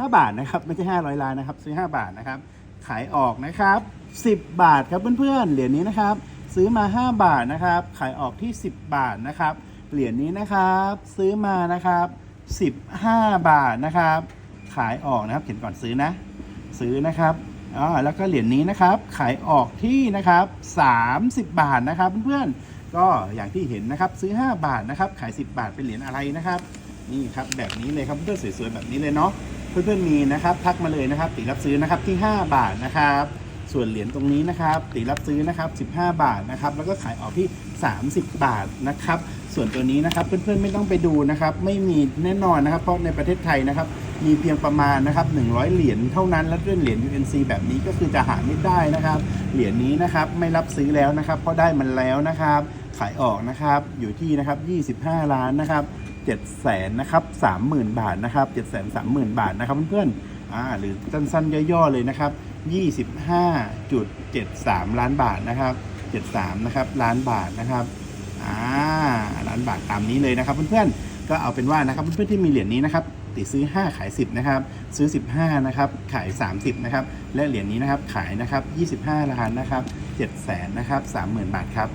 5 บาทนะครับไม่ใช่500ล้านนะครับซื้อ 5 บาทนะครับ ขายออกนะครับ 10 บาทครับเพื่อนๆเหรียญนี้นะครับ ซื้อมา 5 บาทนะครับ ขายออกที่ 10 บาทนะครับ เหรียญนี้นะครับ ซื้อมานะครับ 15 บาทนะครับ ขายออกนะครับเขียนก่อนซื้อนะ ซื้อนะครับอ่าแล้วก็เหรียญนี้นะครับ ขายออกที่นะครับ 30 บาทนะครับ เพื่อนๆก็อย่างที่เห็นนะครับ ซื้อ 5 บาทนะครับ ขาย 10 บาทเป็นเหรียญอะไรนะครับ นี่ครับแบบนี้เลยครับเพื่อนๆสวยๆแบบนี้เลยเนาะ เพื่อนๆมีนะครับทักมาเลยนะครับติรับซื้อนะครับที่ 5 บาทนะครับส่วนเหรียญตรงนี้นะครับติรับซื้อนะครับ 15 บาทนะครับ แล้วก็ขายออกที่ 30 บาทนะครับ ส่วนตัวนี้นะครับเพื่อนๆไม่ต้องไปดูนะครับ ไม่มีแน่นอนนะครับ เพราะในประเทศไทยนะครับ มีเพียงประมาณนะครับ 100 เหรียญเท่านั้น และเรื่องเหรียญ UNC แบบนี้ก็คือจะหาไม่ได้นะครับ เหรียญนี้นะครับไม่รับซื้อแล้วนะครับ เพราะได้มันแล้วนะครับ ขายออกนะครับ อยู่ที่นะครับ 25 ล้านนะครับ7แสนนะครับ30,000 บาทนะครับ7แสน30,000 บาทนะครับเพื่อนๆอ่าหรือสั้นๆย่อๆเลยนะครับ 25.73 ล้านบาทนะครับ 73 นะครับล้านบาทนะครับอ่าล้านบาทตามนี้เลยนะครับเพื่อนๆก็เอาเป็นว่านะครับเพื่อนๆที่มีเหรียญนี้นะครับติดซื้อ 5 ขาย 10 นะครับ ซื้อ 15 นะครับ ขาย 30 นะครับ และเหรียญนี้นะครับ ขายนะครับ 25 ล้านนะครับ7แสนนะครับ30,000 บาทครับ